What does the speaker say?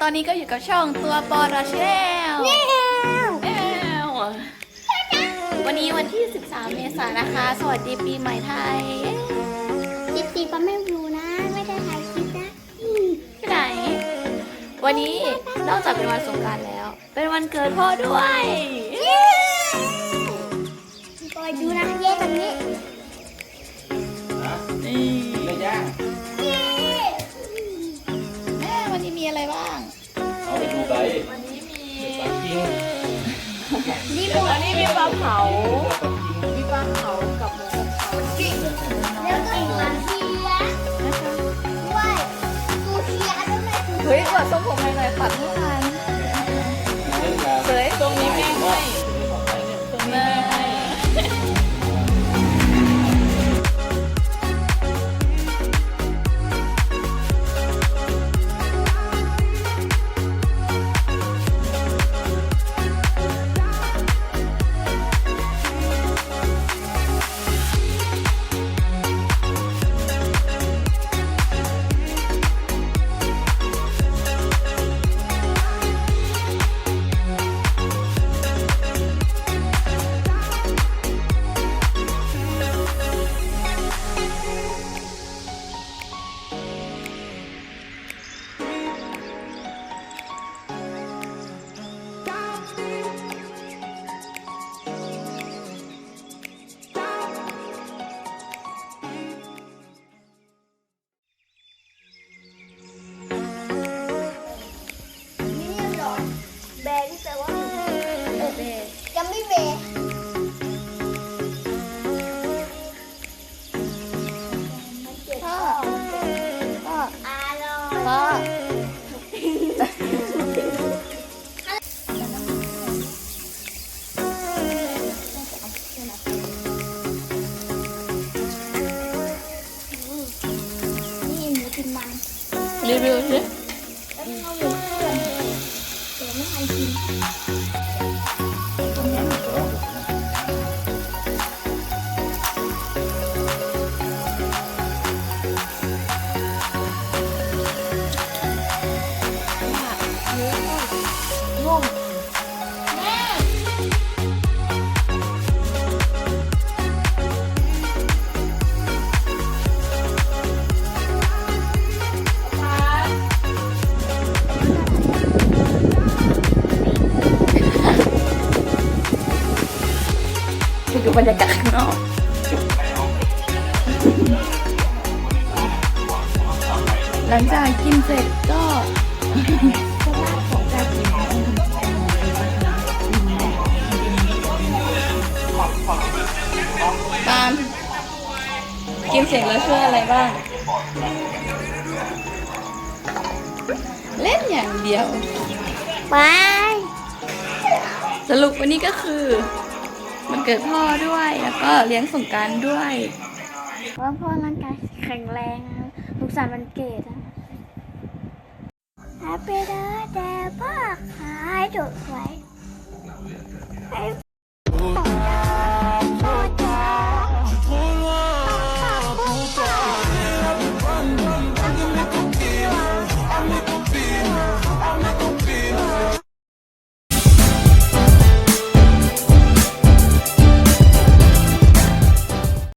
ตอนนี้ก็อยู่กับช่องตัวปอราเชลแอลวันนี้วันที่ 13 เมษายนนะคะ สวัสดีปีใหม่ไทยจิบจีก็ไม่รู้นะ ไม่ได้ถ่ายคลิปนะอืมที่ไหน วันนี้นอกจากเป็นวันสงกรารแล้ว เป็นวันเกิดพ่อด้วยปล่อยดูนะเย่ตรงนี้นี่ ไปวันนี้มีปักกิ่งนี่หมวันดนี้มีปลาเผา มีปลาเผากับหมูเผาจริงแล้วก็หัวเชียด้วยกูเชียด้วยเฮ้ยกดส้มผมหน่อยๆปัดไม่ทันเล่ ร่อยพ่อนี่หมูติดมันรีวิวสิ แล้วก็เอาหมูเครื่องแต่ไม่ทันกิน งงแม่ไปดูบรรยากาศข้างนอกหลังจากกินเสร็จก็ กินเสร็จแล้วช่วยอะไรบ้าง เล่นอย่างเดียวไปสรุปวันนี้ก็คือ มันเกิดพ่อด้วยแล้วก็เลี้ยงสงการด้วยว่าพ่อร่างกายแข็งแรงนะลูกสาวมันเกตอะแฮปปี้เดย์เดย์พ่อขายจุดไว้